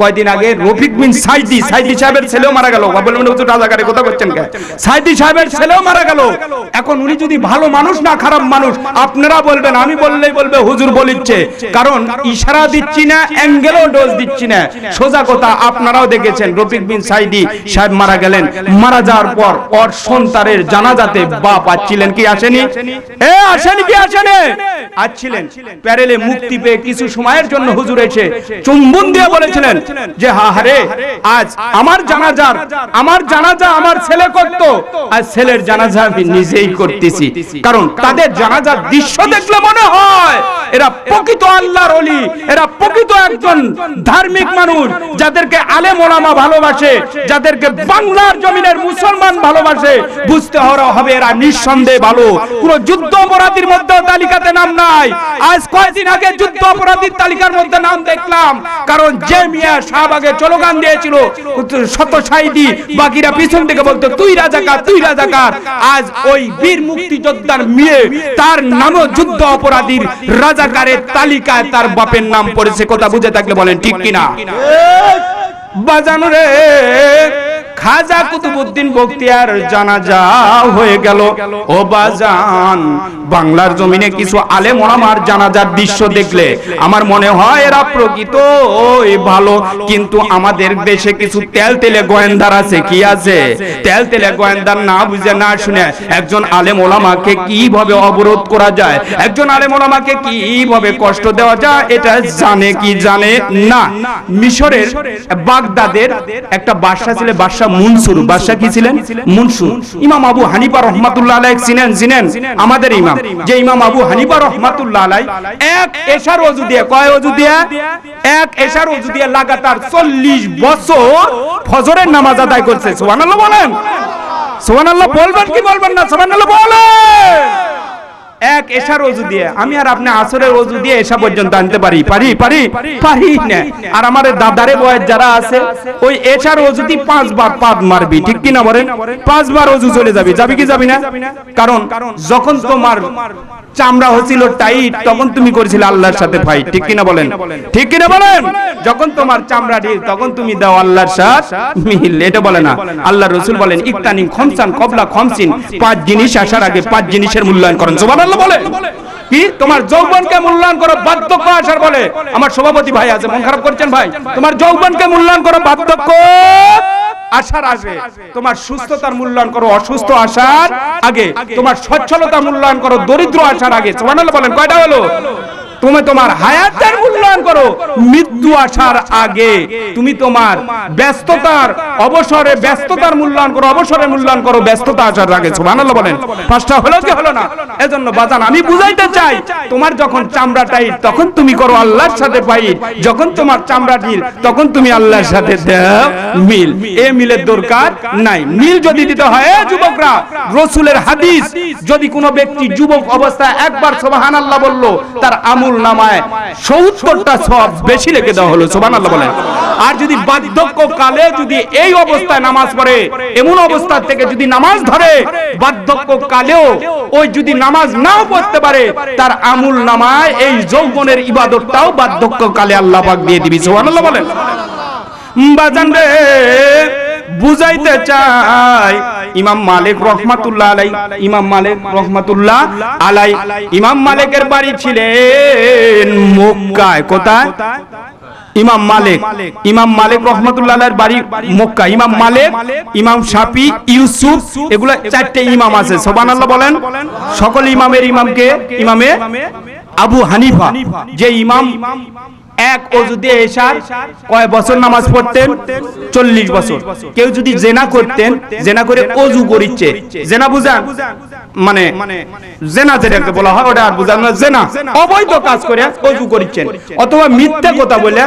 কয়দিন আগে রফিক বিন সাইদি সাইদি সাহেবের ছেলেও মারা গেল। বলবেন হুজুর রাজাকারে কথা বলছেন কেন সাইদি সাহেবের ছেলেও মারা গেল। এখন উনি যদি ভালো মানুষ না খারাপ মানুষ আপনারা বলবেন আমি বললেই বলবে হুজুর বলিচ্ছে। কারণ ইশারা দিচ্ছি না অ্যাঙ্গেলও ডোজ দিচ্ছি না। সোজা কথা আপনারাও দেখেছেন রফিক বিন সাইদি সাহেব মারা গেলেন। মারা যাওয়ার পর ওর সন্তানের জানাজাতে বাপ আসছিলেন কি আসেনি? এ আসেনি কি আসেনি? আসছিলেন প্যারেলে মুক্তি পেয়ে কিছু সময়ের জন্য হুজুর এসে চুম্বন দিয়ে বলেছিলেন যে হা হারে আজ আমার জানাজার আমার জানাজা আমার ছেলে করত। আজ ছেলের জানাজা আমি নিজেই করতেছি। কারণ তাদের জানাজার দৃশ্য দেখলে মনে হয় এরা প্রকৃত আল্লাহর অলি এরা প্রকৃত একজন ধার্মিক মানুষ যাদেরকে আলেম ওলামা ভালোবাসে যাদেরকে বাংলার জমিনের মুসলমান ভালোবাসে। বুঝতে হবে এরা নিঃসন্দেহে ভালো। কোন যুদ্ধ অপরাধীর মধ্যে তালিকাতে নাম নাই। আজ কয়েকদিন আগে যুদ্ধ অপরাধীর তালিকার মধ্যে নাম দেখলাম। কারণ যে মিয়া শাহবাগে চলগান দিয়েছিল শত সাইদি বাকিরা পিছন থেকে বলতো তুই রাজাকার তুই রাজাকার। আজ ওই বীর মুক্তিযোদ্ধার মেয়ে তার নামও যুদ্ধ অপরাধীর রাজাকারের তালিকায় তার বাপের নাম পড়েছে। কথা বুঝে থাকলে বলেন ঠিক কিনা? বাজানো রে। খাজা কুতুবুদ্দিন বক্তিয়ার জানাজা হয়ে গেল। ও বাজান, বাংলার জমিনে কিছু আলেম ওলামার জানাজার দৃশ্য দেখলে আমার মনে হয় এরা প্রকৃত ওই ভালো। কিন্তু আমাদের দেশে কিছু তেল তেলে গোয়েন্দার আছে, কি আছে? তেল তেলে গোয়েন্দার না বুঝে, না শুনে একজন আলেম ওলামাকে কীভাবে অবরোধ করা যায়? একজন আলেম ওলামাকে কীভাবে কষ্ট দেওয়া যায়? এটা জানে কি জানে না? মিশরের বাগদাদের একটা বাদশা ছিল বাদশা মুনসুর বাদশা কি ছিলেন? মুনসুর। ইমাম আবু হানিফা রহমাতুল্লাহ আলাইহি চিনেন চিনেন আমাদের ইমাম। যে ইমাম আবু হানিফা রহমাতুল্লাহ আলাইহি এক এশার ওযু দিয়ে কয় ওযু দিয়ে? এক এশার ওযু দিয়ে। লাগাতার 40 বছর ফজরের নামাজ আদায় করছে। সুবহানাল্লাহ বলেন। সুবহানাল্লাহ বলবেন কি বলবেন না? সুবহানাল্লাহ বলেন। এক এশার অজু দিয়ে, আমি আর আপনি আসরের অজু দিয়ে এসা পর্যন্ত আনতে পারি পারি পারি পারি না। আর আমার দাদারে বয়স যারা আছে, ওই এশার অজুতি পাঁচবার পাদ মারবি, ঠিক কি না বলেন? পাঁচবার অজু চলে যাবি যাবি কি যাবি না? কারণ যখন তোমার চামড়া হচ্ছিল টাইট, তখন তুমি করেছিলে আল্লাহর সাথে ফাইট ঠিক কিনা বলেন? ঠিক কিনা বলেন? যখন তোমার চামড়া ঢিল, তখন তুমি দাও আল্লাহর সাথে মিল। এটা বলে না। আল্লাহ রসুল বলেন, ইকতানিম খমসান কবলা খমসিন, পাঁচ জিনিস আসার আগে পাঁচ জিনিসের মূল্যায়ন করেন। সুবহানাল্লাহ। বলে কি? তোমার যৌবনকে মূল্যায়ন করো, বার্ধক্য আসার বলে। আমার সভাপতি ভাই আছে, মন খারাপ করছেন ভাই? তোমার যৌবনকে মূল্যায়ন করো, বার্ধক্য আসার আগে। তোমার সুস্থতার মূল্যায়ন করো, অসুস্থ আসার আগে। তোমার সচ্ছলতা মূল্যায়ন করো, দরিদ্র আসার আগে। সুবহানাল্লাহ বলেন, কয়টা হলো? তুমি তোমার হায়াতের মূল্যায়ন করো। মৃত্যু আসার আগে তুমি তোমার ব্যস্ততার অবসরে ব্যস্ততার মূল্যায়ন করো, অবসরে মূল্যায়ন করো, ব্যস্ততা আসার আগে। সুবহানাল্লাহ বলেন। পাঁচটা হলো কি হলো না? এজন্য বাজান, আমি বুঝাইতে চাই, তোমার যখন চামড়া টাইট তখন তুমি করো আল্লাহর সাথে ফাইট যখন তোমার চামড়া ঢিল, তখন তুমি আল্লাহর সাথে মিল। এ মিলের দরকার নাই। মিল যদি দিতে হয় যুবকরা, রসুলের হাদিস, যদি কোনো ব্যক্তি যুবক অবস্থায় একবার সুবহানাল্লাহ বলল, তার আমল নামায় সত্তরটা সব বেশি রেখে দেওয়া হলো, সুবহানাল্লাহ বলেন। আর যদি বার্ধক্য কালে যদি এই অবস্থায় নামাজ পড়ে, এমন অবস্থা থেকে যদি নামাজ ধরে বার্ধক্য কালেও ওই যদি নামাজ নাও পড়তে পারে, তার আমুল নামায় এই যৌবনের ইবাদতটাও বার্ধক্য কালে আল্লাহ দিয়ে দিবি, সুবহানাল্লাহ বলেন। বাজান রে। বুঝাইতে চাই। ইমাম মালিক রহমাতুল্লাহ আলাই, ইমাম মালিক রহমাতুল্লাহ আলাই। ইমাম মালিকের বাড়ি ছিলেন মক্কায়। কোথায়? ইমাম মালিক। ইমাম মালিক রহমতুল্লাহ বাড়ি মক্কা ইমাম মালিক, ইমাম শাফি, ইউসুফ, এগুলো চারটে ইমাম আছে। সুবহানাল্লাহ বলেন, সকল ইমামের ইমামকে, ইমামে আবু হানিফা। যে ইমাম এক অজু দিয়ে এসার কয় বছর নামাজ পড়তেন? চল্লিশ বছর। কেউ যদি জেনা করতেন, জেনা করে অজু করিচ্ছে। জেনা বুঝান? মানে জেনা যেটাকে বলা হয়, ওটা আর বুঝান না, জেনা। অবৈধ কাজ করে অজু করিচ্ছেন। অথবা মিথ্যা কথা বলে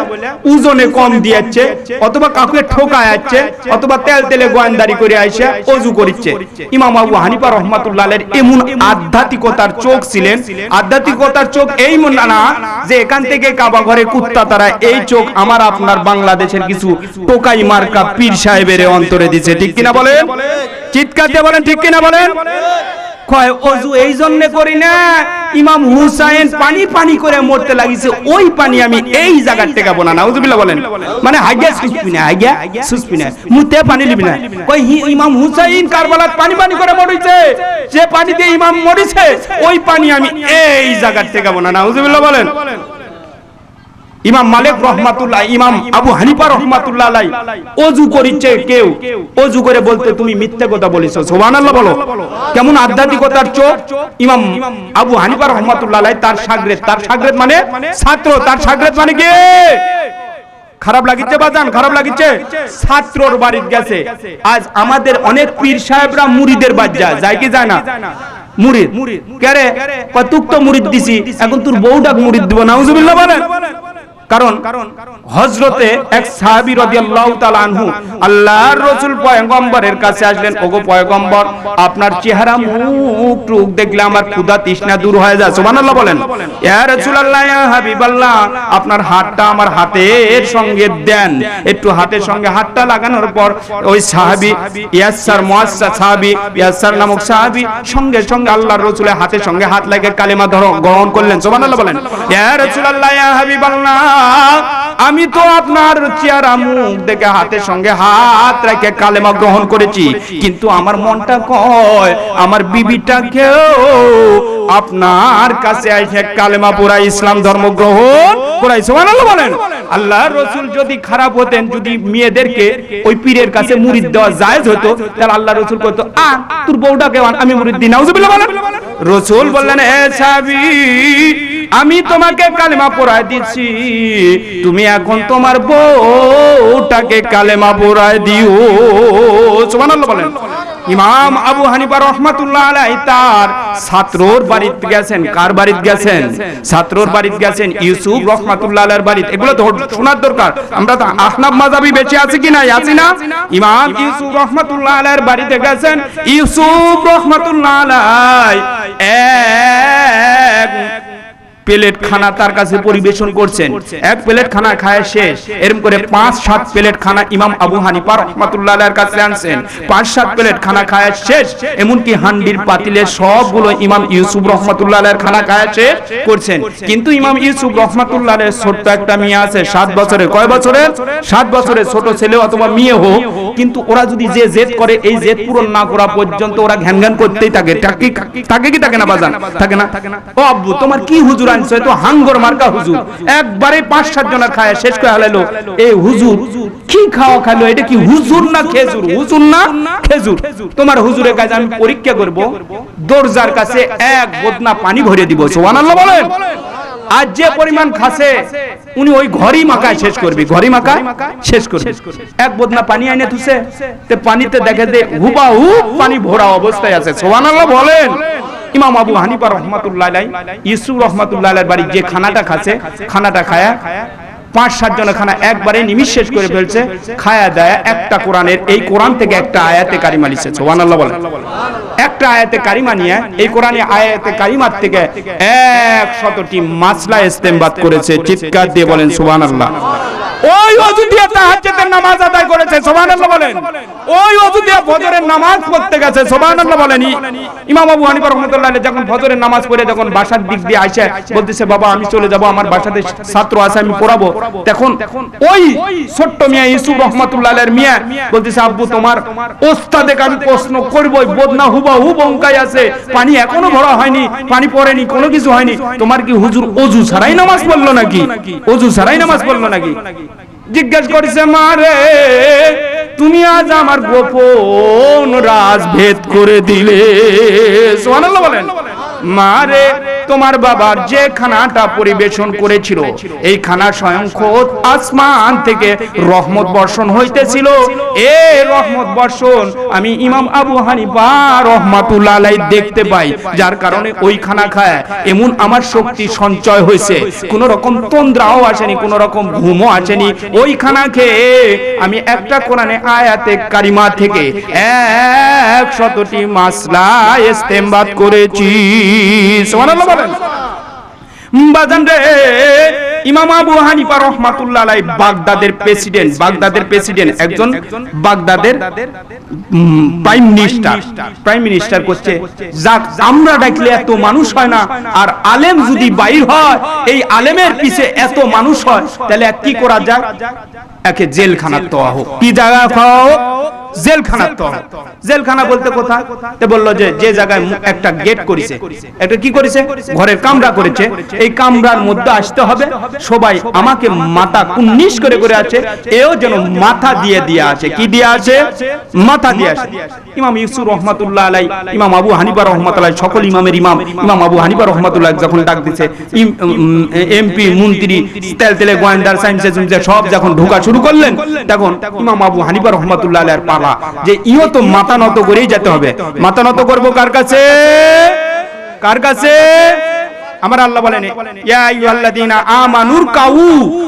ওজনে কম দিয়েছে, অথবা কাউকে ঠোকায় যাচ্ছে অথবা তেল তেলে গোয়েন্দারি করে আইসে অজু করিচ্ছে। ইমাম আবু হানিফা রহমাতুল্লাহের এমন আধ্যাত্মিকতার চোখ ছিলেন। আধ্যাত্মিকতার চোখ এই না যে এখান থেকে কাবা ঘরে কুত্তা তারা এই চোখ আমার, আপনার বাংলাদেশের কিছু টোকাই মার্কা পীর সাহেবের অন্তরে দিছে। ঠিক কিনা বলেন? চিৎকার দিয়ে বলেন, ঠিক কিনা বলেন? কয়, অজু এই জন্য করি না, ইমাম হুসাইন পানি পানি করে মরতে লাগিছে, ওই পানি আমি এই জায়গার থেকে বোনা নাউজুবিল্লাহ বলেন। মানে হাইগা সুসপি না, হাইগা সুসপি না, মুতে পানি লিবি না। হি- ইমাম হুসাইন কারবালাত পানি পানি করে মরিছে, যে পানি দিয়ে ইমাম মরিছে, ওই পানি আমি এই জায়গার থেকে বোনা নাউজুবিল্লাহ বলেন। ইমাম মালিক রহমাতুল্লাহ ইমাম আবু হানিফা রহমাতুল্লাহ আলাই অজু করিচ্ছে কেউ অজু করে বলতে তুমি মিথ্যা কথা বলেছ সুবহানাল্লাহ বলো। কেমন আধ্যাত্মিকতার চোখ? ইমাম আবু হানিফা রহমাতুল্লাহ আলাই তার সাগরেদ তার সাগরেদ মানে ছাত্র তার সাগরেদ মানে কে? খারাপ লাগিচ্ছে বাজান খারাপ লাগিচ্ছে ছাত্রর বাড়ির গেছে। আজ আমাদের অনেক পীর সাহেবরা মুরিদের বাদ যায় যায় কি যায় না? মুরিদ কেরে কতুক তো মুরিদ দিছি এখন তোর বউটাক মুরিদ দিব নাউজুবিল্লাহ বলেন। কারণ হজরতে এক সাহাবী রাদিয়াল্লাহু তাআলা আনহু আল্লাহর রাসূল পয়গম্বরের কাছে আসলেন ওগো পয়গম্বর আপনার চেহারা মুখ টুক দেখলে আমার ক্ষুধা তৃষ্ণা দূর হয়ে যায়। সুবহানাল্লাহ বলেন। ইয়া রাসূলুল্লাহ ইয়া হাবিবাল্লাহ আপনার হাতটা আমার হাতের সঙ্গে দেন। একটু হাতের সঙ্গে হাতটা লাগানোর পর ওই সাহাবী ইয়াসার মুয়াসসা সাহাবী ইয়াসার নামক সাহাবী সঙ্গে সঙ্গে আল্লাহর রাসূলের হাতের সঙ্গে হাত লাগিয়ে কালেমা ধরো গ্রহণ করলেন। সুবহানাল্লাহ বলেন। ইয়া রাসূলুল্লাহ ইয়া হাবিবাল্লাহ আমি তো আপনার চেহারা মুখ দেখে হাতের সঙ্গে হাত রেখে কালেমা গ্রহণ করেছি, কিন্তু আমার মনটা কয়, আমার বিবিটা বিবিটাকেও আপনার কাছে আইসে কালেমা পুরা ইসলাম ধর্ম গ্রহণ করাইছে বলেন। আল্লাহর রাসূল যদি খারাপ হতেন, যদি মেয়েদেরকে ওই পীরের কাছে মুরিদ দেওয়া জায়েজ হতো, তাহলে আল্লাহর রাসূল কইতো আ, তোর বউটাকে আমি মুরিদ দিই, নাউজুবিল্লাহ রাসূল বললেন, এ সাহাবী, আমি তোমাকে কালেমা পড়ায় দিচ্ছি। তুমি এখন তোমার বউটাকে কালেমা পড়ায় দিও। সুবহানাল্লাহ বলেন। ইমাম আবু হানিফা রহমাতুল্লাহ আলাই তার ছাত্রর বাড়িতে গেছেন। কার বাড়িতে গেছেন? ছাত্রর বাড়িতে গেছেন ইউসুফ রহমাতুল্লাহ আলাইর বাড়িতে। এগুলো তো শোনার দরকার। আমরা তো আহনাব মাযাবি বেঁচে আছি কি না আছি না? ইমাম ইউসুফ রহমাতুল্লাহ আলাইর বাড়িতে গেছেন। ইউসুফ রহমাতুল্লাহ আলাই এক প্লেট খানা তার কাছে পরিবেশন করছেন। এক প্লেট খানা খায় শেষ। এরকম করে পাঁচ সাত প্লেট খানা ইমাম আবু হানিফা রহমাতুল্লাহ কাছে আনছেন। পাঁচ সাত প্লেট খানা খায় শেষ। এমনকি হান্ডির পাতিলে সবগুলো ইমাম ইউসুফ রহমাতুল্লাহ খানা খায় শেষ করছেন। কিন্তু ইমাম ইউসুফ রহমাতুল্লাহ ছোট্ট একটা মেয়ে আছে। সাত বছরের। কয় বছরের? সাত বছরের ছোট ছেলে অথবা মেয়ে হোক কিন্তু ওরা যদি যে জেদ করে এই জেদ পূরণ না করা পর্যন্ত ওরা ঘ্যান ঘ্যান করতেই থাকে। থাকে। থাকে কি থাকে না বাজান থাকে না ও আব্বু তোমার কি হুজুর আনছো এ তো হাঙ্গর মার্কা হুজুর। একবারে পাঁচ সাত জনের খায় শেষ করে এই হুজুর কি খাওয়া খাইলো? এটা কি হুজুর না খেজুর? হুজুর না খেজুর? তোমার হুজুরের কাছে আমি পরীক্ষা করব। দরজার কাছে এক বদনা পানি ভরে দিব। সুবহানাল্লাহ বলেন। আজ যে পরিমাণ খাসে, উনি ওই ঘরই মাকায় শেষ করবি। ঘরই মাকায় শেষ করবি। এক বদনা পানি আইনে তুসে তে পানিতে দেখে যে হুবাহু পানি ভরা অবস্থায় আছে। সুবহানাল্লাহ বলেন। ইমাম আবু হানিফা রহমাতুল্লাহ ইসু রহমাতুল্লাহ বাড়ি যে খানাটা খাচ্ছে, খানাটা খায়া পাঁচ, সাত জনের খানা একবারে নিমিষ শেষ করে ফেলছে, খায়া দেয় একটা কোরআনের, এই কোরআন থেকে একটা আয়াতে কারিমা লিখছে, সুবহানাল্লাহ বলেন। একটা আয়াতে কারিমা নিয়ে এই কোরআনে আয়াতে কারিমার থেকে এক শতটি মাসলা ইস্তেমবাদ করেছে, চিৎকার দিয়ে বলেন, সুবহানাল্লাহ। ওই অজু দিয়ে তাহাজ্জুদের নামাজ আদায় করেছে, সুবহানাল্লাহ বলেন। ওই অজু দিয়ে ফজরের নামাজ পড়তে গেছে, সুবহানাল্লাহ বলেন। ইমাম আবু হানিফা রাহমাতুল্লাহ আলাইহি যখন ফজরের নামাজ পড়ে, যখন বাসার দিক দিয়ে আইসে, বলতেছে, বাবা, আমি চলে যাব, আমার বাসাতে ছাত্র আছে, আমি পড়াবো। তখন ওই ছোট্ট মিয়া ইসুফ রহমাতুল্লাহ আলাইহির মিয়া বলতেছে, আব্বু, তোমার ওস্তাদে আমি প্রশ্ন করবই, বদনা হুবা হু বঙ্কাই আছে, পানি এখনও ভরা হয়নি, পানি পড়েনি, কোনো কিছু হয়নি। তোমার কি হুজুর অজু ছাড়াই নামাজ পড়ল নাকি? অজু ছাড়াই নামাজ পড়ল নাকি? জিজ্ঞেস করেছে মারে তুমি আজ আমার গোপন রাজ ভেদ করে দিলে। সোহানাল্লাহ বলেন। মারে তোমার বাবার যে খানাটা পরিবেশন করেছিল, এই খানা স্বয়ং খোদ আসমান থেকে রহমত বর্ষণ হইতেছিল। এ রহমত বর্ষণ আমি ইমাম আবু হানিফা রহমাতুল্লাহ আলাইহি দেখতে পাই, যার কারণে ওই খানা খায়। এমন আমার শক্তি সঞ্চয় হয়েছে। কোন রকম তন্দ্রাও আসেনি, কোন রকম ঘুমও আসেনি। ওই খানা খেয়ে আমি একটা কোরআনে আয়াতে কারিমা থেকে এক শতটি মাসলা ইস্তেমবাদ করেছি। সুবহানাল্লাহ বাজান রে, ইমাম আবু হানিফা রহমাতুল্লাহ বাগদাদের প্রেসিডেন্ট বাগদাদের প্রেসিডেন্ট একজন বাগদাদের প্রাইম মিনিস্টার। প্রাইম মিনিস্টার করছে, যাক, আমরা ডাকলে এত মানুষ হয় না, আর আলেম যদি বাইর হয়, এই আলেমের পিছে এত মানুষ হয়, তাহলে কি করা যায় একে জেলখানার তোয়া হোক কি জায়গা খাওয়া হোক জেলখানার তো। জেলখানা বলতে কোথায়? তে বলল যে যে জায়গায় একটা গেট করেছে। একটা কি করেছে? ঘরের কামরা করেছে। এই কামরার মধ্যে আসতে হবে। সবাই আমাকে মাথা কুন্নিশ করে করে আছে। এও যেন মাথা দিয়ে দিয়ে আছে। কি দিয়ে আছে? মাথা দিয়ে আছে। ইমাম ইউসুফ রহমাতুল্লাহ আলাই, ইমাম আবু হানিফা রহমাতুল্লাহ সকল ইমামের ইমাম। ইমাম আবু হানিফা রহমাতুল্লাহ যখন ডাক দিছে এমপি মন্ত্রী, তেল তেলে গোয়েন্দার সায়েন্সে সব যখন ঢোকা শুরু করলেন, তখন ইমাম আবু হানিফা রহমাতুল্লাহ আলাইহির পালা যে ইও তো মাথা নত করেই যেতে হবে। মাথা নত করব কার কাছে? কার কাছে? আমার আল্লাহ বলেন, ইয়া আইয়ুহাল্লাযীনা আমানুর কাউ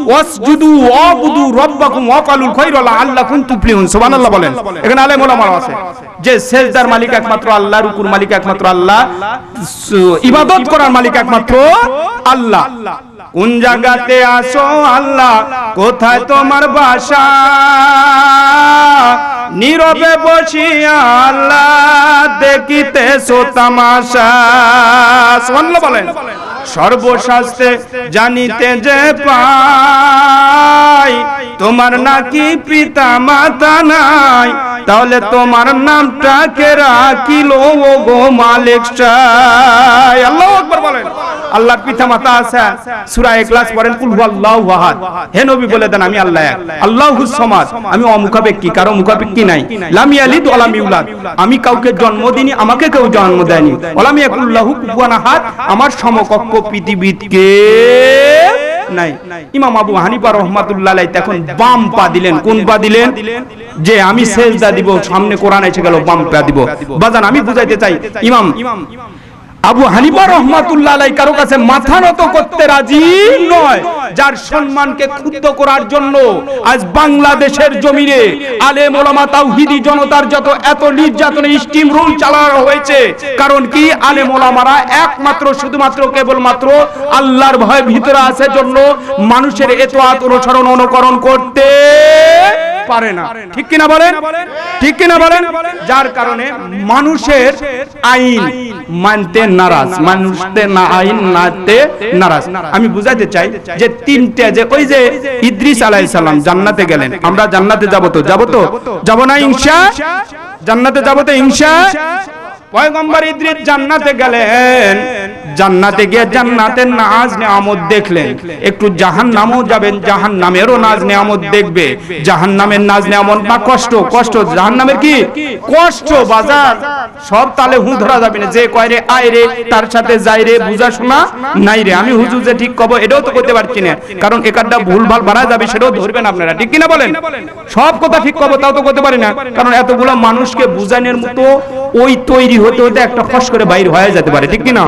ওয়াসজুদু ওয়াবুদু রাব্বাকুম ওয়াকালুল খায়রা লাআল্লাকুম তুফলিহুন। সুবহানাল্লাহ বলেন। এখানে আলেম ওলামা আছে, যে সেজদার মালিক একমাত্র আল্লাহ রুকুর মালিক একমাত্র আল্লাহ ইবাদত করার মালিক একমাত্র আল্লাহ। কোন জায়গাতে আসো আল্লাহ? কোথায় তোমার বাসা? নীরবে বসিয়া আল্লাহ দেখিতে সো তামাশা বলেন। সর্বশাস্ত্রে জানিতে যে পাই, তোমার নাকি পিতা মাতা নাই। তাহলে তোমার নামটাকে রাখিল? ও গো মালিক আল্লাহু আকবার বলেন। আল্লাহর পিতা মাতা আছে। সূরা ইখলাস পড়েন, কুল হুয়াল্লাহু আহাদ। হে নবী বলে দেন, আমি আল্লাহ এক। আল্লাহুস সামাদ। আমি অমুখাপেক্ষী, কারও মুখাপেক্ষী নাই। লাম ইয়ালিদ ওয়া লাম ইউলাদ। আমি কাউকে জন্ম দিইনি আমাকে কেউ জন্ম দেয়নি। ওয়ালাম ইয়াকুল্লাহু কুফুয়ান আহাদ। আমার সমকক্ষ নাই। ইমাম আবু হানিফা রহমাতুল্লাহ তখন বাম পা দিলেন। কোন পা দিলেন? যে আমি সেজদা দিব, সামনে কোরআন এসে গেল, বাম পা দিব। বাজান, আমি বুঝাইতে চাই, ইমাম, আবু হানিফা রহমাতুল্লাহ কারও কাছে মাথা নত করতে রাজি নয়? যার সম্মানকে ক্ষুব্ধ করার জন্য আজ বাংলাদেশের জমিনে আলেম ওলামা তাওহীদি জনতার যত এত নির্যাতন স্টিম রুল চালানো হয়েছে, কারণ কি আলে মোলামারা একমাত্র শুধুমাত্র কেবলমাত্র আল্লাহর ভয় ভিতরে আছে, জন্য মানুষের এত অনুসরণ, অনুকরণ করতে পারে না। ঠিক কিনা বলেন? ঠিক কিনা বলেন? যার কারণে মানুষের আইন মানতে নারাজ। মানুষতে না আইন, মানতে নারাজ। আমি বুঝাইতে চাই যে তিনটে যে ওই যে ইদ্রিস আলাইহিস সালাম জান্নাতে গেলেন। আমরা জান্নাতে যাব তো? যাব তো? যাব না ইনশা জান্নাতে যাব তো ইনশা পয়গম্বর ইদ্রিস জান্নাতে গেলেন। জান্নাতে গিয়ে জান্নাতের নাজ নেয়ামত দেখলেন। একটু জাহান্নামও যাবেন, জাহান্নামেরও নাজ নেয়ামত দেখবে। জাহান্নামের নাজ নেয়ামত বা কষ্ট কষ্ট জাহান্নামের কি? কষ্ট, বাজার। সব তালে হু ধরা যাবে না। যে কয় রে তার সাথে যাই রে, বুঝা শোনা নাই রে। আমি হুজুর যে ঠিক কব, এটাও তো করতে পারছি না। কারণ একাডটা ভুল ভালো বাড়া যাবে, সেটাও ধরবেন আপনারা। ঠিক কিনা বলেন? সব কথা ঠিক কব, তাও তো করতে পারি না। কারণ এতগুলো মানুষকে বুঝানোর মতো ওই তৈরি হতে হতে একটা ফস করে বাইর হয়ে যেতে পারে। ঠিক কিনা?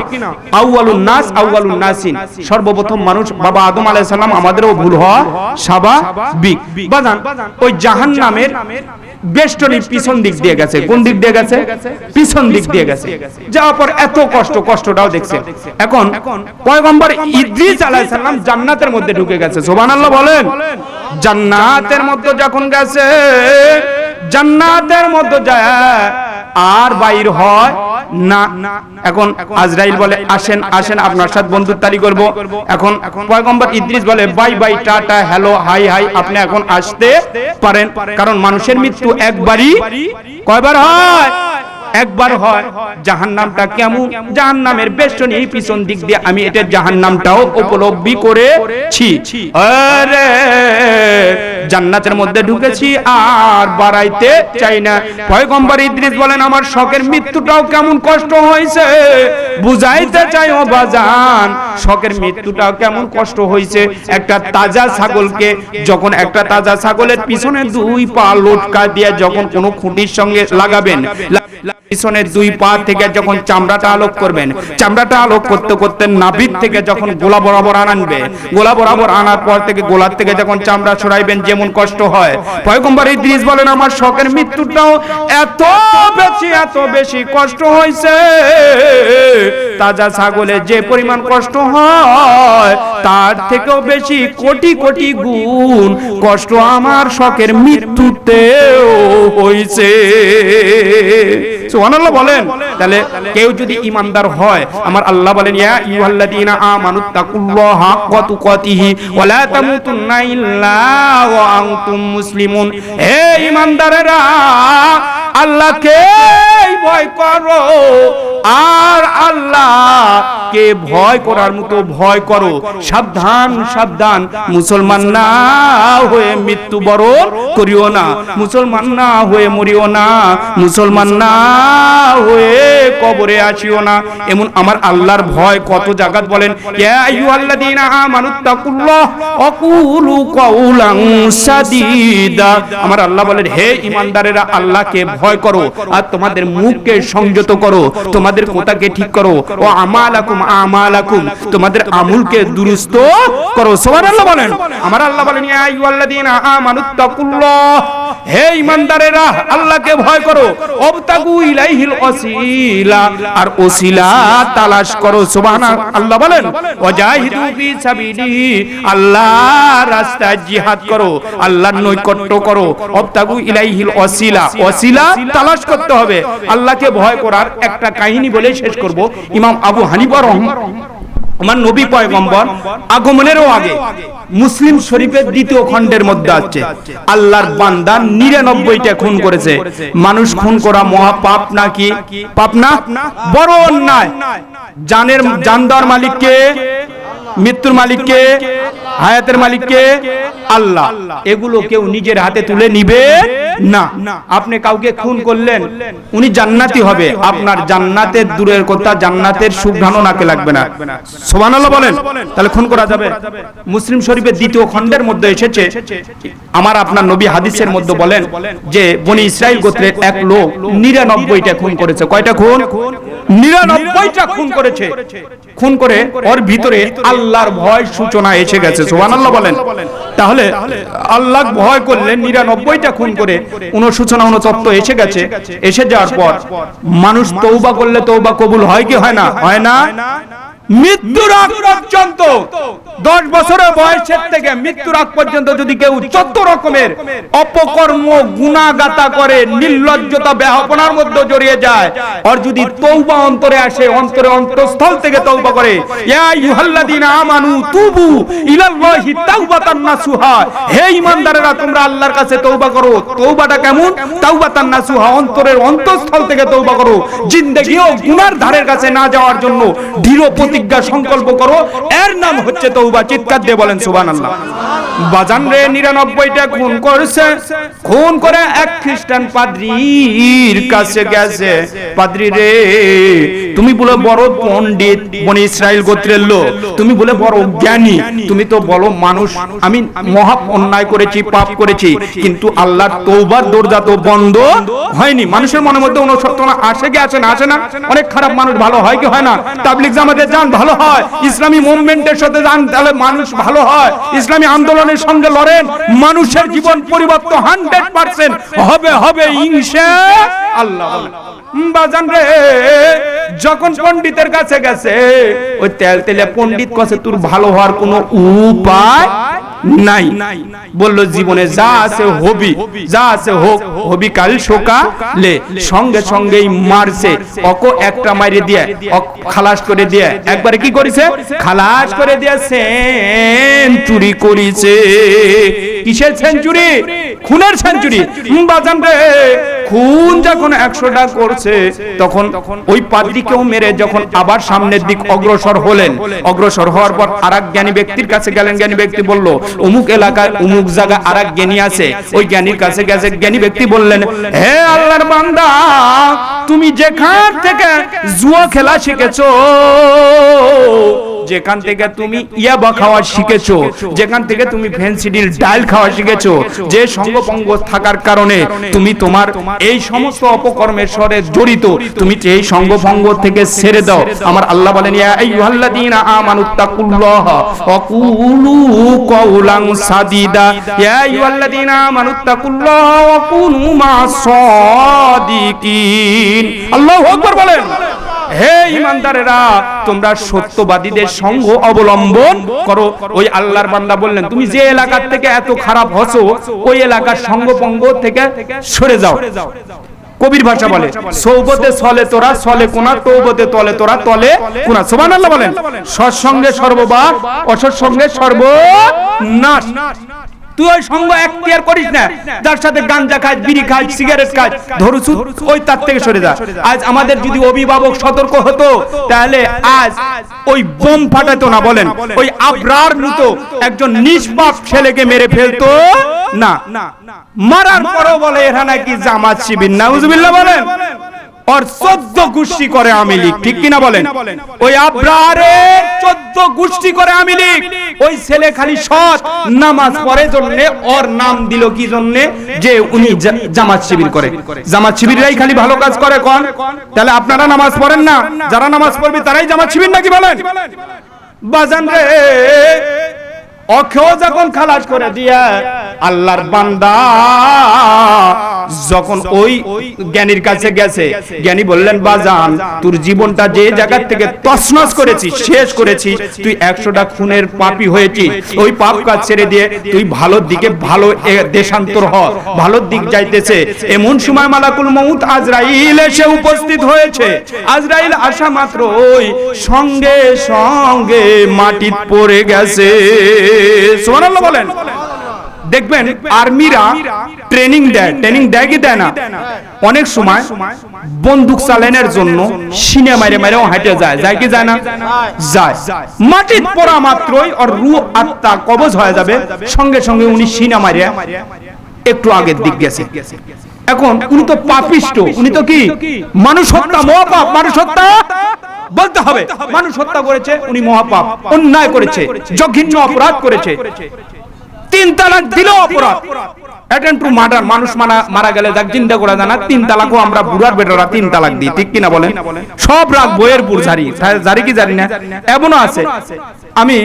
নাস নাসিন। সর্বপ্রথম মানুষ বাবা আদম আলাইহিস সালাম আমাদেরও ভুল হওয়া স্বাভাবিক। বাজান, ওই জাহান্নামের বেষ্টনী পিছন দিক দিয়ে গেছে। কোন দিক দিয়ে গেছে? পিছন দিক দিয়ে গেছে। যাওয়ার পর এত কষ্ট, কষ্টটাও দেখছে। এখন পয়গম্বর ইদ্রিস আলাইহিস সালাম জান্নাতের মধ্যে ঢুকে গেছে। সুবহানাল্লাহ বলেন, জান্নাতের মধ্যে যখন গেছে, জান্নাতের মধ্যে যায় আর বাইর হয় না। এখন আজরাইল বলে, আসেন আসেন, আপনার সাথে বন্ধুত্বারি করব। এখন পয়গম্বর ইদ্রিস বলে, bye bye, tata, hello, hi hi, আপনি এখন আসতে পারেন। কারণ মানুষের মৃত্যু একবারই কয়বার হয়? একবার হয়, জাহান্নামটা কেমন? জাহান্নামের বেষ্টনী এই পিছন দিক দিয়ে আমি এটা জাহান্নামটাও উপলব্ধি করেছি। জান্নাতের মধ্যে ঢুকেছি আর বাড়াইতে চাই না। পয়গম্বর ইদ্রিস বলেন, আমার শখের মৃত্যুটাও কেমন কষ্ট হয়েছে? বুঝাইতে চাই, ও বাজান, শখের মৃত্যুটাও কেমন কষ্ট হয়েছে? একটা তাজা ছাগলকে যখন একটা তাজা ছাগলের পিছনে দুই পা লটকা দিয়ে যখন কোনো খুঁটির সঙ্গে লাগাবেন পিছনের দুই পা থেকে যখন চামড়াটা আলোক করবেন, চামড়াটা আলোক করতে করতে নাভির থেকে যখন গোলা বরাবর আনবে, গোলা বরাবর আনার পর থেকে গোলার থেকে যখন চামড়া ছড়াইবেন, যেমন কষ্ট হয়। পয়গম্বর ইদ্রিস বলেন, আমার শখের মৃত্যুটাও এত বেশি এত বেশি কষ্ট হয়েছে তাজা ছাগলে যে পরিমাণ কষ্ট হয়, তার থেকেও বেশি কোটি কোটি গুণ কষ্ট আমার শখের মৃত্যুতেও হইছে। সুবহানাল্লাহ বলেন, তাহলে কেউ যদি ইমানদার হয়, আমার আল্লাহ বলেন, ইয়া আইয়ুহাল্লাযীনা হাক্কা তুকাতিহি ওয়া লা তামুতুন্না ইল্লা ওয়া আনতুম মুসলিমুন। হে ইমানদারেরা আল্লাহকে ভয় করো, আর আল্লাহকে ভয় করার মতো ভয় করো। সাবধান সাবধান। মুসলমান না হয়ে মৃত্যু বরণ করিও না। মুসলমান না হয়ে মরিও না। মুসলমান না হয়ে কবরে আসিও না। এমন আমার আল্লাহর ভয় কত জায়গাত বলেন, ইয়া আইয়ুহাল্লাযীনা আমানুত্তাকুল্লাহ ওয়াকুলু কাউলান সাদীদা। আমার আল্লাহ বলেন, হে ইমানদারেরা, আল্লাহকে ভয় করো আর তোমাদের মুখকে সংযত করো। তোমাদের কথাকে ঠিক করো? ও আমালাকুম আমালাকুম তোমাদের আমুলকে দুরুস্ত করো। সুবহানাল্লাহ বলেন। আমার আল্লাহ বলেন ইয়া আইয়ুহাল্লাযীনা আমানুত্তাকুল্লাহ হে ইমানদারেরা, আল্লাহকে ভয় করো। অবতাগু ইলাইহিল ওসিলা আর ওসিলা তালাশ করো সুবহান আল্লাহ বলেন, ওয়াজাহিদু ফি সাবিলি। আল্লাহ জিহাদ করো, আল্লাহর নৈকট্য করো। অবতাগু ইলাইহিল ওসিলা ওসিলা তালাশ করতে হবে। আল্লাহকে ভয় করার একটা কাহিনী বলে শেষ করব। ইমাম আবু হানিফা আমার নবী পয়গম্বর আগমনেরও আগে মুসলিম শরীফের দ্বিতীয় খণ্ডের মধ্যে আছে। আল্লাহর বান্দা নিরানব্বইটা খুন করেছে। মানুষ খুন করা মহা পাপ নাকি? পাপ না? বড় অন্যায়। জানের জান দেওয়ার মালিককে, মৃত্যুর মালিককে হায়াতের মালিককে আল্লাহ। এগুলো কেউ নিজের হাতে তুলে নিবে না। আপনি কাউকে খুন করলেন, উনি জান্নাতি হবে। আপনার জান্নাতের দূরের কথা, জান্নাতের সুঘ্রাণও নাকে লাগবে না। সুবহানাল্লাহ বলেন, তাহলে খুন করা যাবে। মুসলিম শরীফের দ্বিতীয় খণ্ডের মধ্যে এসেছে, আমার আপনার নবী হাদিসের মধ্যে বলেন যে, বনি ইসরাইল গোত্রের এক লোক নিরানব্বইটা খুন করেছে। কয়টা খুন? নিরানব্বইটা খুন করেছে। খুন করে ওর ভিতরে আল্লাহর ভয় সূচনা এসে গেছে। সুবহানাল্লাহ বলেন। তাহলে আল্লাহ ভয় করলে নিরানব্বইটা খুন করে অনুসূচনা অনুতত্ত্ব এসে গেছে। এসে যাওয়ার পর মানুষ তৌবা করলে তৌবা কবুল হয় কি হয় না? হয় না। মৃত্যুর আগ পর্যন্ত, দশ বছরের বয়সের থেকে মৃত্যুর আগ পর্যন্ত যদি কেউ রকমের অপকর্ম গুণাগাতা করে, নির্লজ্জতা ব্যাহপনার মধ্যে জড়িয়ে যায়, আর যদি তৌবা অন্তরে আসে, অন্তরে অন্তঃস্থল থেকে তৌবা করে আমানু তুবু ইলাল্লাহি তাওবাতান নাসুহা। হে তোমরা আল্লাহর কাছে তৌবা করো। তৌবাটা কেমন? তাওবাতান নাসুহা, অন্তরের অন্তঃস্থল থেকে তৌবা করো। জিন্দেগিও গুনার ধারের কাছে না যাওয়ার জন্য দৃঢ় প্রতিজ্ঞা সংকল্প করো। এর নাম হচ্ছে তৌবা চিৎকার দিয়ে বলেন সুবহানাল্লাহ। বাজান রে নিরানব্বইটা খুন করছে। খুন করে এক খ্রিস্টান পাদ্রীর কাছে গেছে। পাদ্রী রে, তুমি বলে বড় পণ্ডিত বনে ইসরায়েল গোত্রের লোক। তুমি বলে বড় জ্ঞানী। তুমি তো বলো মানুষ। আমি মহা অন্যায় করেছি, পাপ করেছি। কিন্তু আল্লাহর তৌবার দরজা তো বন্ধ হয়নি। মানুষের মনের মধ্যে অনুশোচনা আসে কি, আসে না আসে না? অনেক খারাপ মানুষ ভালো হয় কি, হয় না? তাবলিগ জামাতে যান, ভালো হয়। ইসলামী মুভমেন্টের সাথে যান, তাহলে মানুষ ভালো হয়। ইসলামী আন্দোলনের সঙ্গে লড়েন, মানুষের জীবন পরিবর্তন হান্ড্রেড পার্সেন্ট হবে হবে আল্লাহ রে, যখন পন্ডিতের কাছে গেছে, ওই তেল তেলে পন্ডিত কাছে, তোর ভালো হওয়ার কোনো উপায় নাই। বলল, জীবনে যা আছে হবি, যা আছে হোক, হবি কাল সকালে। সঙ্গে সঙ্গেই মারছে। অক একটা মাইরে দিয়ে খালাস করে দিয়ে। একবারে কি করেছে? খালাস করে দিয়েছে সেঞ্চুরি করেছে। কিসের সেঞ্চুরি? খুনের সেঞ্চুরি। বাজান রে। খুন যখন একশোটা করছে, তখন ওই পাদ্রিকেও মেরে যখন আবার সামনের দিক অগ্রসর হলেন। অগ্রসর হওয়ার পর আর জ্ঞানী ব্যক্তির কাছে গেলেন। জ্ঞানী ব্যক্তি বলল, অমুক এলাকায় অমুক জায়গায় আর জ্ঞানী আছে। ওই জ্ঞানীর কাছে গেছে। জ্ঞানী ব্যক্তি বললেন, হে আল্লাহর বান্দা, তুমি যেখান থেকে জুয়া খেলা শিখেছো যেখান থেকে তুমি ইয়াবা খাওয়া শিখেছো যেখান থেকে তুমি ফেন্সিডিল ডাল খাওয়া শিখেছো যে সঙ্গপঙ্গ থাকার কারণে তুমি তোমার এই সমস্ত অপকর্মের সরে জড়িত তুমি এই সঙ্গভঙ্গ থেকে ছেড়ে দাও। আমার আল্লাহ বলেন ইয়া আইয়ুহাল্লাযীনা আমানুত্তাকুল্লাহ ওয়া কুলু কাওলান সাদিদা। ইয়া আইয়ুহাল্লাযীনা আমানুত্তাকুল্লাহ ওয়া কুনু মা'আস সাদিকিন। আল্লাহু আকবার বলেন। হে ইমানদারেরা, তোমরা সত্যবাদীদের সঙ্গ অবলম্বন করো। ওই আল্লাহর বান্দা বললেন, তুমি যে এলাকার থেকে এত খারাপ হসো, ওই এলাকার সঙ্গ পঙ্গ থেকে সরে যাও। কবির ভাষা বলে, সৌবতে সলে তোরা, সলে কোনা, তৌবতে তলে তোরা, তলে কোনা। সুবহানাল্লাহ বলেন, সৎসঙ্গে সর্ববার অসৎসঙ্গে সর্বনাশ। তুই ওই সঙ্গ এখতিয়ার করিস না। যার সাথে গাঞ্জা খাস বিড়ি খাস সিগারেট খাস ধরুসু ওই তার থেকে সরে যা। আজ আমাদের যদি অভিভাবক সতর্ক হতো, তাহলে আজ ওই বোম ফাটাতো না বলেন। ওই আবরার মতো একজন নিষ্পাপ ছেলেকে মেরে ফেলতো না। মারার পরও বলে, এরা নাকি জামাত শিবির না। বলেন। ওর খালি ভালো কাজ করে কোন। তাহলে আপনারা নামাজ পড়েন না? যারা নামাজ পড়বে তারাই জামাত শিবির নাকি বলেন? বাজান রে, অখেও যখন খালাস করে দিয়া, আল্লাহর বান্দা যখন ওই জ্ঞানীর কাছে গেছে, জ্ঞানী বললেন, বাজান, তোর জীবনটা যে জায়গা থেকে তছনছ করেছিস শেষ করেছিস তুই একশোটা খুনের পাপি হয়েছিস। ওই পাপ কাজ ছেড়ে দিয়ে তুই ভালোর দিকে ভালো দেশান্তর হ ভালোর দিক যাইতেছে। এমন সময় মালাকুল মউত আজরাইল এসে উপস্থিত হয়েছে। আজরাইল আসা মাত্র ওই সঙ্গে সঙ্গে মাটিত পড়ে গেছে। সুবহানাল্লাহ বলেন। দেখবেন আর্মিরা ট্রেনিং দেয় ট্রেনিং দেয় কি দেয় না। অনেক সময় বন্দুক চালানোর জন্য সিনে মারে মারেও হাঁটে যায়। যায় কি যায় না? যায়। মাটির পড়া মাত্রই ওর রু আত্মা কবজ হয়ে যাবে। সঙ্গে সঙ্গে উনি সিনা মারে একটু আগের দিক গেছে। এখন উনি তো পাপিষ্ট। উনি তো কি মানুষ হত্যা মহাপাপ মানুষ হত্যা বলতে হবে। মানুষ হত্যা করেছে উনি মহাপাপ। অন্যায় করেছে জঘন্য অপরাধ করেছে। তিন তালাক দিলেও অপরাধ। টু মার্ডার মানুষ মারা মারা গেলে তিন বুড়ার বেটারা তিন তালাক দিই, ঠিক সব বইয়ের কি জানি না? আছে। আমি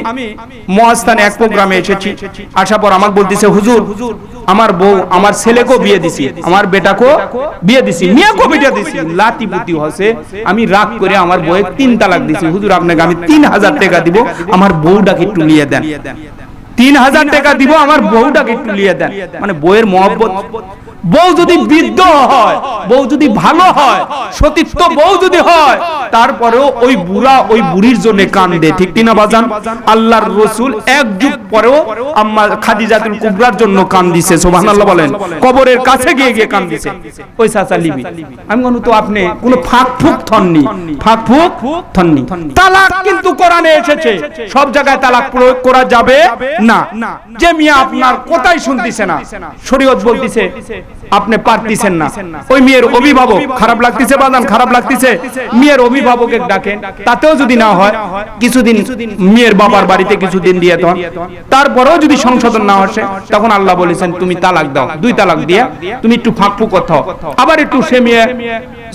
এক প্রোগ্রামে এসেছি। আসার পর হুজুর, আমার বউ, আমার ছেলেকেও বিয়ে দিছি, আমার বেটাকেও বিয়ে দিছি, মেয়েকেও বিয়ে দিছি। লাতি পুতি হসে। আমি রাগ করে আমার বউয়ের তিন তালাক দিছি। হুজুর, আপনাকে আমি তিন হাজার টাকা দিব, আমার বউটাকে একটু নিয়ে দেন। তিন হাজার টাকা দিব, আমার বউটাকে একটু নিয়ে দেন। মানে বউয়ের মহব্বত। বউ যদি বৃদ্ধ হয় বউ যদি ভালো হয় সতীত্ব বউ যদি হয় তারপরেও ওই বুড়া ওই বুড়ির জন্য কান্দে ঠিক কিনা বাজান? আল্লাহর রসুল এক যুগ পরেও আম্মা খাদিজাতুল কুবরার জন্য কান দিছে সুবহানাল্লাহ বলেন। কবরের কাছে গিয়ে গিয়ে কান দিছে। ওই চাচা লিবি। আমি কোন তো আপনি কোন ফাঁক ফুক থননি ফাঁক ফুক থননি তালাক কিন্তু কোরআনে এসেছে। সব জায়গায় তালাক প্রয়োগ করা যাবে না। যে মিয়া আপনার কোথায় শুনতিছে না। শরীয়ত বলতিছে আপনি পারতিছেন না ওই মেয়ের অভিভাবক খারাপ লাগতেছে বাদান খারাপ লাগতেছে মেয়ের অভিভাবকের ডাকেন তাতেও যদি না হয় কিছুদিন মেয়ের বাবার বাড়িতে কিছুদিন দিয়ে তখন তারপরেও যদি সংশোধন না আসে তখন আল্লাহ বলেছেন তুমি তালাক দাও দুই তালাক দিয়ে তুমি একটু ফাঁক ফুক আবার একটু সে মেয়ে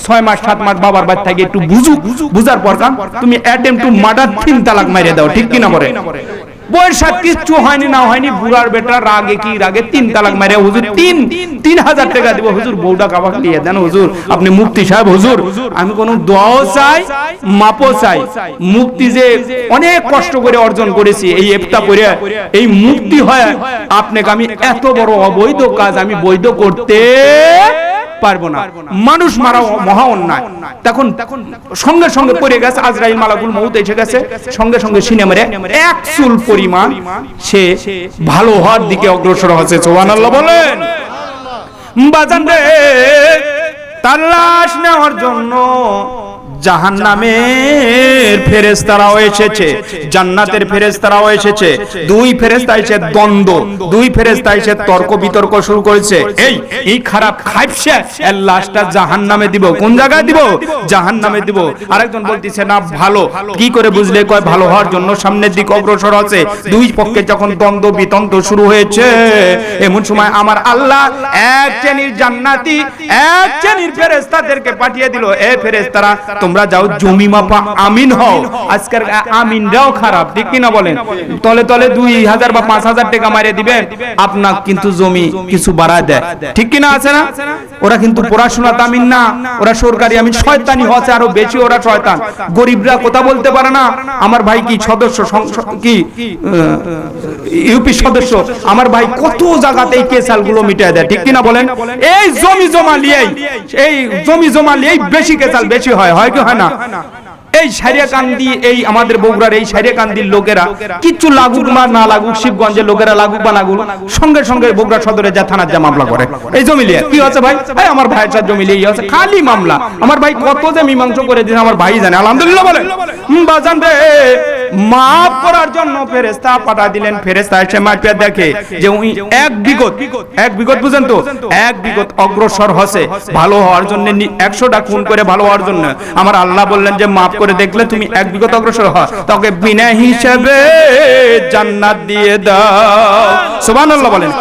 ছয় মাস সাত মাস বাবার বাড়ি থেকে একটু বুঝুক বুঝার পর তুমি অ্যাটেম্প টু মার্ডার তিন তালাক মাইরে দাও ঠিক কিনা বলে। সাথে কিচ্ছু হয়নি, না হয়নি, বুড়ার বেটা রাগে কি রাগে? তিন তালাক মারে হুজুর, তিন তিন হাজার টাকা দিব। হুজুর, বউটা কাবাক দিয়ে দেন, হুজুর, আপনি মুক্তি সাহেব, হুজুর, আমি কোন দোয়াও চাই, মাপও চাই। মুক্তি যে অনেক কষ্ট করে অর্জন করেছি, এই এপটা পরে এই মুক্তি হয়, আপনাকে আমি এত বড় অবৈধ কাজ আমি বৈধ করতে পারব না। মানুষ মারা মহা অন্যায়। তখন সঙ্গে সঙ্গে পড়ে গেছে আজরাইল মালাকুল মৌত এসে গেছে। সঙ্গে সঙ্গে সিনেমারে এক চুল পরিমাণ সে ভালো হওয়ার দিকে অগ্রসর হচ্ছে সোহানাল্লাহ বলেন। বাজান রে তালাশ নেওয়ার জন্য জাহান্নামের ফেরেশতারাও এসেছে, জান্নাতের ফেরেশতারাও এসেছে। দুই ফেরেশতা এসে দ্বন্দ্ব, দুই ফেরেশতা এসে তর্ক বিতর্ক শুরু করেছে। এই এই খারাপ এর লাশটা জাহান্নামে দিব। কোন জায়গায় দিব? জাহান্নামে দিব। আরেকজন না, ভালো। কি করে বুঝলে? কয়, ভালো হওয়ার জন্য সামনের দিক অগ্রসর আছে। দুই পক্ষে যখন দ্বন্দ্ব শুরু হয়েছে, এমন সময় আমার আল্লাহ এক শ্রেণির জান্নাতি, এক শ্রেণির ফেরেশতাদেরকে পাঠিয়ে দিল। এ ফেরেশতারা, তোমরা তোমরা যাও জমি মাপা আমিন হও। আজকের আমিনরাও খারাপ, ঠিক কিনা বলেন? তলে তলে দুই হাজার বা পাঁচ হাজার টাকা মারিয়ে দিবেন, আপনার কিন্তু জমি কিছু বাড়ায় দেয়। ঠিক কিনা আছে না? ওরা কিন্তু পড়াশোনা তামিন না, ওরা সরকারি আমি শয়তানি হচ্ছে আরও বেশি ওরা শয়তান। গরিবরা কথা বলতে পারে না, আমার ভাই কি সদস্য কি ইউপি সদস্য? আমার ভাই কত জায়গাতে এই কেসালগুলো মিটায় দেয়, ঠিক কিনা বলেন? এই জমি জমা লিয়েই এই জমি জমা লিয়েই বেশি কেসাল বেশি হয় হয় কি হয় না। এই সারিয়াকান্দি, এই আমাদের বগুড়ার এই সারিয়াকান্দির লোকেরা কিচ্ছু লাগুক বা না লাগুক, শিবগঞ্জের লোকেরা লাগুক বা লাগুক, সঙ্গে সঙ্গে বগুড়া সদরে যা থানার যা মামলা করে। এই জমি লিয়ে কি হচ্ছে ভাই? ভাই আমার ভাইয়ের সাথে জমি ইয়ে হচ্ছে খালি মামলা। আমার ভাই কত যে মীমাংস করে দিন আমার ভাই জানে। আলহামদুলিল্লাহ বলে। বাজান রে। মাফ করার জন্য ফেরেস্তা পাঠা দিলেন। ফেরেস্তা এসে মাপিয়া দেখে যে উনি এক বিগত এক বিগত বুঝেন তো? এক বিগত অগ্রসর হসে। ভালো হওয়ার জন্য একশোটা খুন করে ভালো হওয়ার জন্য। আমার আল্লাহ বললেন যে, মাফ করে দেখলে তুমি এক বিগত অগ্রসর হ তোকে বিনা হিসেবে জান্নাত দিয়ে দাও। সুবহানাল্লাহ বলেন।